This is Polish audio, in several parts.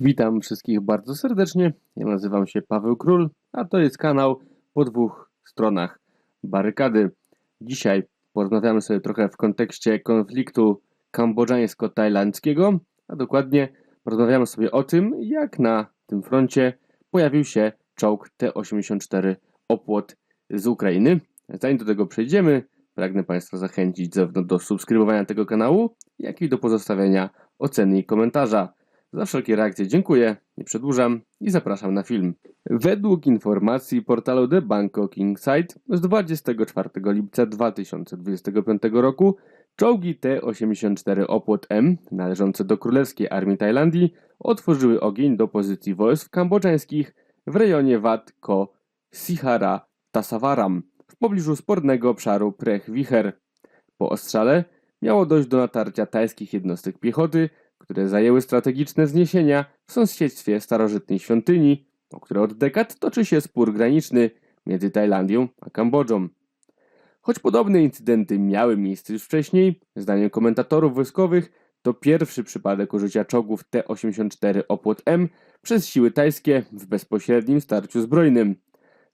Witam wszystkich bardzo serdecznie. Ja nazywam się Paweł Król, a to jest kanał po dwóch stronach barykady. Dzisiaj porozmawiamy sobie trochę w kontekście konfliktu kambodżańsko-tajlandzkiego, a dokładnie porozmawiamy sobie o tym, jak na tym froncie pojawił się czołg T-84 Opłot z Ukrainy. Zanim do tego przejdziemy, pragnę Państwa zachęcić zarówno do subskrybowania tego kanału, jak i do pozostawiania oceny i komentarza. Za wszelkie reakcje dziękuję, nie przedłużam i zapraszam na film. Według informacji portalu The Bangkok Insight z 24 lipca 2025 roku czołgi T-84 Opłot M należące do Królewskiej Armii Tajlandii otworzyły ogień do pozycji wojsk kambodżańskich w rejonie Wat Ko Sihara Tasavaram w pobliżu spornego obszaru Prech Wicher. Po ostrzale miało dojść do natarcia tajskich jednostek piechoty, które zajęły strategiczne zniesienia w sąsiedztwie starożytnej świątyni, o które od dekad toczy się spór graniczny między Tajlandią a Kambodżą. Choć podobne incydenty miały miejsce już wcześniej, zdaniem komentatorów wojskowych to pierwszy przypadek użycia czołgów T-84 Opłot M przez siły tajskie w bezpośrednim starciu zbrojnym.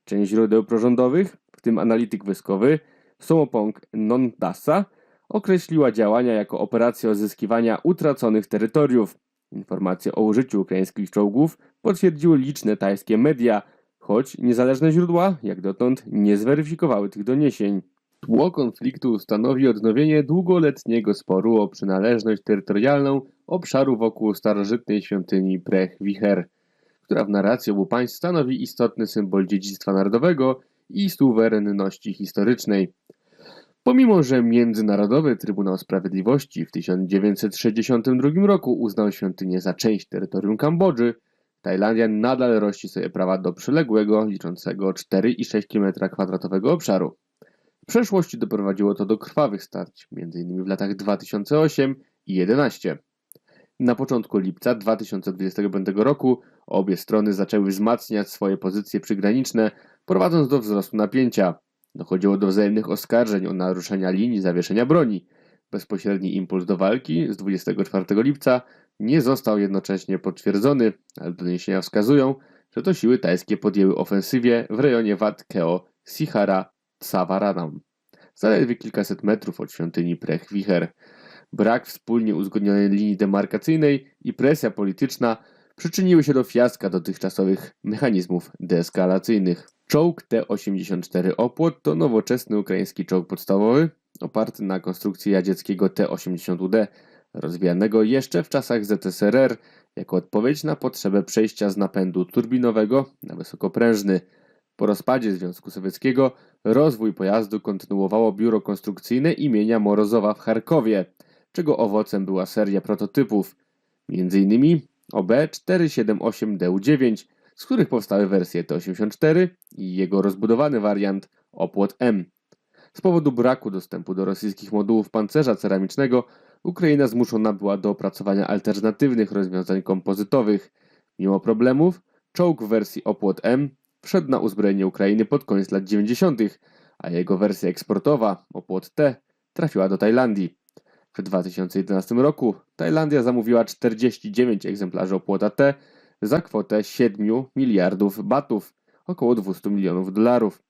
Część źródeł prorządowych, w tym analityk wojskowy Somopong Nondasa, określiła działania jako operację odzyskiwania utraconych terytoriów. Informacje o użyciu ukraińskich czołgów potwierdziły liczne tajskie media, choć niezależne źródła, jak dotąd, nie zweryfikowały tych doniesień. Tło konfliktu stanowi odnowienie długoletniego sporu o przynależność terytorialną obszaru wokół starożytnej świątyni Prech Wicher, która w narracji obu państw stanowi istotny symbol dziedzictwa narodowego i suwerenności historycznej. Pomimo, że Międzynarodowy Trybunał Sprawiedliwości w 1962 roku uznał świątynię za część terytorium Kambodży, Tajlandia nadal rości sobie prawa do przyległego, liczącego 4,6 km2 obszaru. W przeszłości doprowadziło to do krwawych starć, m.in. w latach 2008 i 2011. Na początku lipca 2025 roku obie strony zaczęły wzmacniać swoje pozycje przygraniczne, prowadząc do wzrostu napięcia. Dochodziło do wzajemnych oskarżeń o naruszenia linii zawieszenia broni. Bezpośredni impuls do walki z 24 lipca nie został jednocześnie potwierdzony, ale doniesienia wskazują, że to siły tajskie podjęły ofensywę w rejonie Wat Keo Sihara Tsavaranam, zaledwie kilkaset metrów od świątyni Prech Wicher. Brak wspólnie uzgodnionej linii demarkacyjnej i presja polityczna przyczyniły się do fiaska dotychczasowych mechanizmów deeskalacyjnych. Czołg T-84 Opłot to nowoczesny ukraiński czołg podstawowy, oparty na konstrukcji jadzieckiego T-80UD, rozwijanego jeszcze w czasach ZSRR jako odpowiedź na potrzebę przejścia z napędu turbinowego na wysokoprężny. Po rozpadzie Związku Sowieckiego rozwój pojazdu kontynuowało biuro konstrukcyjne imienia Morozowa w Charkowie, czego owocem była seria prototypów, m.in. OB478DU9, z których powstały wersje T-84 i jego rozbudowany wariant Opłot M. Z powodu braku dostępu do rosyjskich modułów pancerza ceramicznego Ukraina zmuszona była do opracowania alternatywnych rozwiązań kompozytowych. Mimo problemów, czołg w wersji Opłot M wszedł na uzbrojenie Ukrainy pod koniec lat 90., a jego wersja eksportowa, Opłot T, trafiła do Tajlandii. W 2011 roku Tajlandia zamówiła 49 egzemplarzy opłota T za kwotę 7 miliardów batów, około 200 milionów dolarów.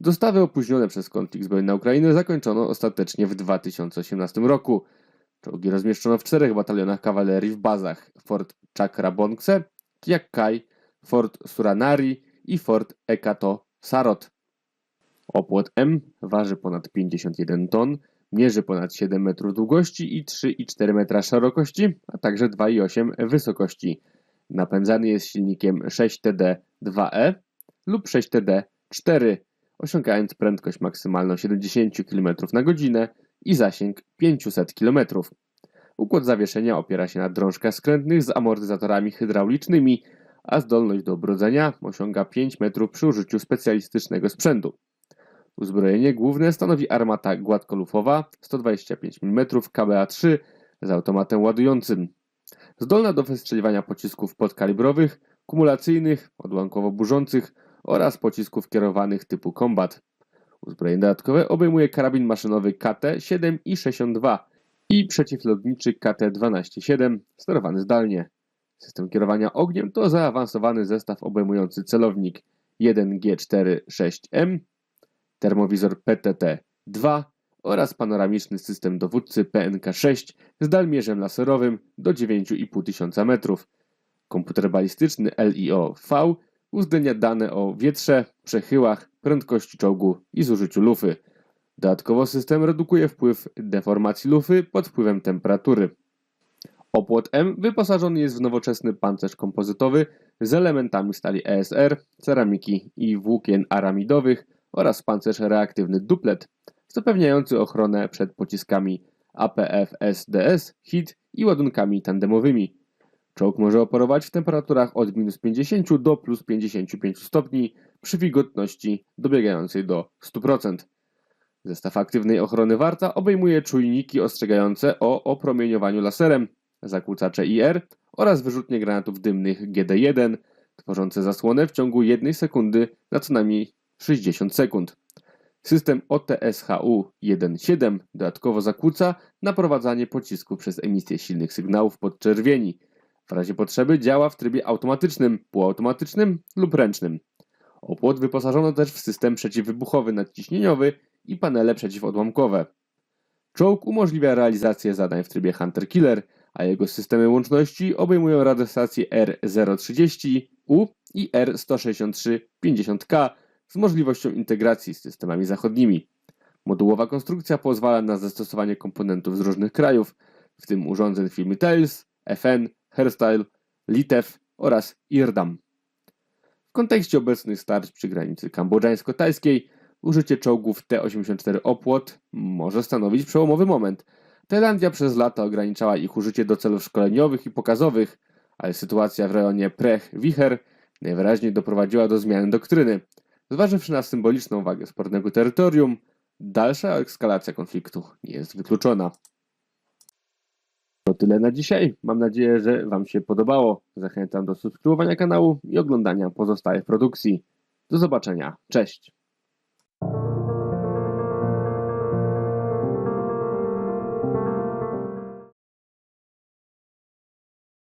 Dostawy opóźnione przez konflikt zbrojny na Ukrainę zakończono ostatecznie w 2018 roku. Czołgi rozmieszczono w czterech batalionach kawalerii w bazach Fort Chakrabongse, Kiakkaj, Fort Suranari i Fort Ekato Sarot. Opłot M waży ponad 51 ton, mierzy ponad 7 metrów długości i 3,4 metra szerokości, a także 2,8 wysokości. Napędzany jest silnikiem 6TD2E lub 6TD4, osiągając prędkość maksymalną 70 km na godzinę i zasięg 500 km. Układ zawieszenia opiera się na drążkach skrętnych z amortyzatorami hydraulicznymi, a zdolność do obrodzenia osiąga 5 metrów przy użyciu specjalistycznego sprzętu. Uzbrojenie główne stanowi armata gładkolufowa 125 mm KBA-3 z automatem ładującym. Zdolna do wystrzeliwania pocisków podkalibrowych, kumulacyjnych, odłamkowo burzących oraz pocisków kierowanych typu Combat. Uzbrojenie dodatkowe obejmuje karabin maszynowy KT-7 i 62 i przeciwlotniczy KT-12-7 sterowany zdalnie. System kierowania ogniem to zaawansowany zestaw obejmujący celownik 1G46M, termowizor PTT-2 oraz panoramiczny system dowódcy PNK-6 z dalmierzem laserowym do 9500 metrów. Komputer balistyczny LIO-V uwzględnia dane o wietrze, przechyłach, prędkości czołgu i zużyciu lufy. Dodatkowo system redukuje wpływ deformacji lufy pod wpływem temperatury. Opłot M wyposażony jest w nowoczesny pancerz kompozytowy z elementami stali ESR, ceramiki i włókien aramidowych oraz pancerz reaktywny duplet, zapewniający ochronę przed pociskami APF-SDS, HIT i ładunkami tandemowymi. Czołg może operować w temperaturach od minus 50 do plus 55 stopni przy wilgotności dobiegającej do 100%. Zestaw aktywnej ochrony warta obejmuje czujniki ostrzegające o opromieniowaniu laserem, zakłócacze IR oraz wyrzutnie granatów dymnych GD1, tworzące zasłonę w ciągu 1 sekundy na co najmniej 60 sekund. System OTSHU-1.7 dodatkowo zakłóca naprowadzanie pocisku przez emisję silnych sygnałów podczerwieni. W razie potrzeby działa w trybie automatycznym, półautomatycznym lub ręcznym. Opłot wyposażono też w system przeciwwybuchowy nadciśnieniowy i panele przeciwodłamkowe. Czołg umożliwia realizację zadań w trybie Hunter-Killer, a jego systemy łączności obejmują radiostacje R030U i R16350K z możliwością integracji z systemami zachodnimi. Modułowa konstrukcja pozwala na zastosowanie komponentów z różnych krajów, w tym urządzeń firmy Tails, FN, Hairstyle, Litev oraz Irdam. W kontekście obecnych starć przy granicy kambodżańsko-tajskiej użycie czołgów T-84 Opłot może stanowić przełomowy moment. Tajlandia przez lata ograniczała ich użycie do celów szkoleniowych i pokazowych, ale sytuacja w rejonie Prech-Wicher najwyraźniej doprowadziła do zmiany doktryny. Zważywszy na symboliczną wagę spornego terytorium, dalsza eskalacja konfliktu nie jest wykluczona. To tyle na dzisiaj. Mam nadzieję, że Wam się podobało. Zachęcam do subskrybowania kanału i oglądania pozostałych produkcji. Do zobaczenia. Cześć!